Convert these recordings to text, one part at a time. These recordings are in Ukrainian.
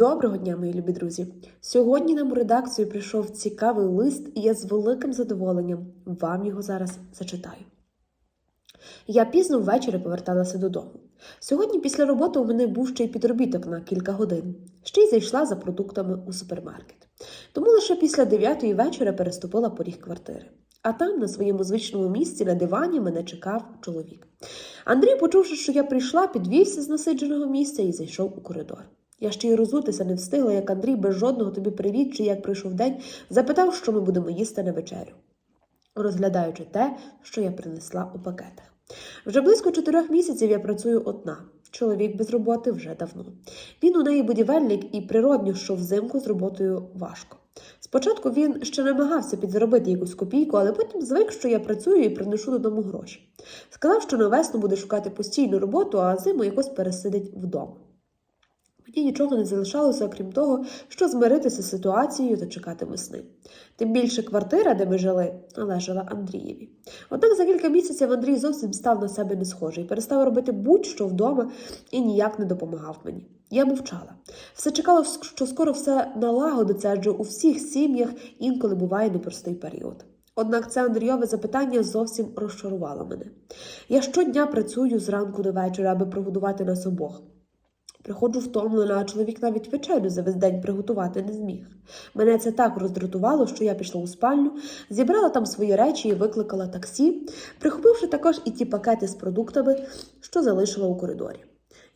Доброго дня, мої любі друзі! Сьогодні нам у редакцію прийшов цікавий лист, і я з великим задоволенням вам його зараз зачитаю. Я пізно ввечері поверталася додому. Сьогодні після роботи у мене був ще й підробіток на кілька годин. Ще й зайшла за продуктами у супермаркет. Тому лише після дев'ятої вечора переступила поріг квартири. А там, на своєму звичному місці, на дивані, мене чекав чоловік. Андрій, почувши, що я прийшла, підвівся з насидженого місця і зайшов у коридор. Я ще й розутися не встигла, як Андрій без жодного тобі привіт, чи як прийшов день, запитав, що ми будемо їсти на вечерю, розглядаючи те, що я принесла у пакетах. Вже близько чотирьох місяців я працюю одна. Чоловік без роботи вже давно. Він у неї будівельник і природньо, що взимку з роботою важко. Спочатку він ще намагався підзаробити якусь копійку, але потім звик, що я працюю і приношу додому гроші. Сказав, що на весну буде шукати постійну роботу, а зиму якось пересидить вдома. Мені нічого не залишалося, окрім того, що змиритися з ситуацією та чекати весни. Тим більше квартира, де ми жили, належала Андрієві. Однак за кілька місяців Андрій зовсім став на себе не схожий, перестав робити будь-що вдома і ніяк не допомагав мені. Я мовчала. Все чекала, що скоро все налагодиться, адже у всіх сім'ях інколи буває непростий період. Однак це Андрійове запитання зовсім розчарувало мене. Я щодня працюю зранку до вечора, аби прогодувати нас обох. Приходжу втомлена, а чоловік навіть вечерю за весь день приготувати не зміг. Мене це так роздратувало, що я пішла у спальню, зібрала там свої речі і викликала таксі, прихопивши також і ті пакети з продуктами, що залишила у коридорі.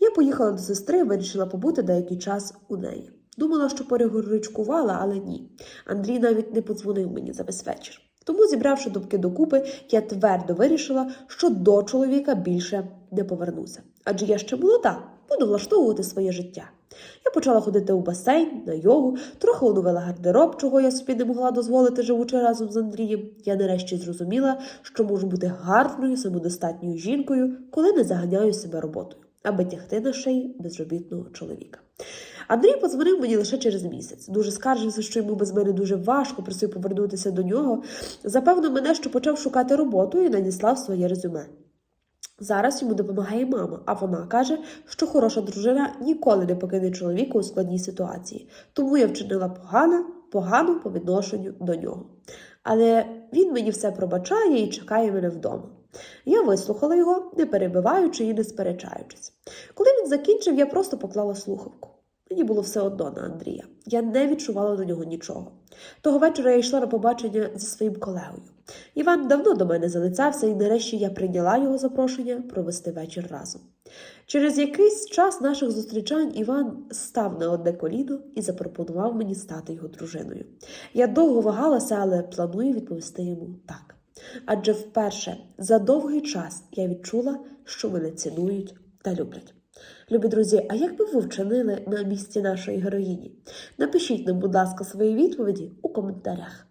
Я поїхала до сестри, вирішила побути деякий час у неї. Думала, що перегорючкувала, але ні. Андрій навіть не подзвонив мені за весь вечір. Тому, зібравши дубки докупи, я твердо вирішила, що до чоловіка більше не повернуся. Адже я ще молода, буду влаштовувати своє життя. Я почала ходити у басейн, на йогу, трохи оновила гардероб, чого я собі не могла дозволити, живучи разом з Андрієм. Я нарешті зрозуміла, що можу бути гарною, самодостатньою жінкою, коли не заганяю себе роботою, аби тягти на шиї безробітного чоловіка. Андрій подзвонив мені лише через місяць. Дуже скаржився, що йому без мене дуже важко просив повернутися до нього. Запевнив мене, що почав шукати роботу і надіслав своє резюме. Зараз йому допомагає мама, а вона каже, що хороша дружина ніколи не покине чоловіка у складній ситуації, тому я вчинила погано, погано по відношенню до нього. Але він мені все пробачає і чекає мене вдома. Я вислухала його, не перебиваючи і не сперечаючись. Коли він закінчив, я просто поклала слухавку. Мені було все одно на Андрія. Я не відчувала до нього нічого. Того вечора я йшла на побачення зі своїм колегою. Іван давно до мене залицявся, і нарешті я прийняла його запрошення провести вечір разом. Через якийсь час наших зустрічань Іван став на одне коліно і запропонував мені стати його дружиною. Я довго вагалася, але планую відповісти йому так. Адже вперше за довгий час я відчула, що мене цінують та люблять. Любі друзі, а як би ви вчинили на місці нашої героїні? Напишіть нам, будь ласка, свої відповіді у коментарях.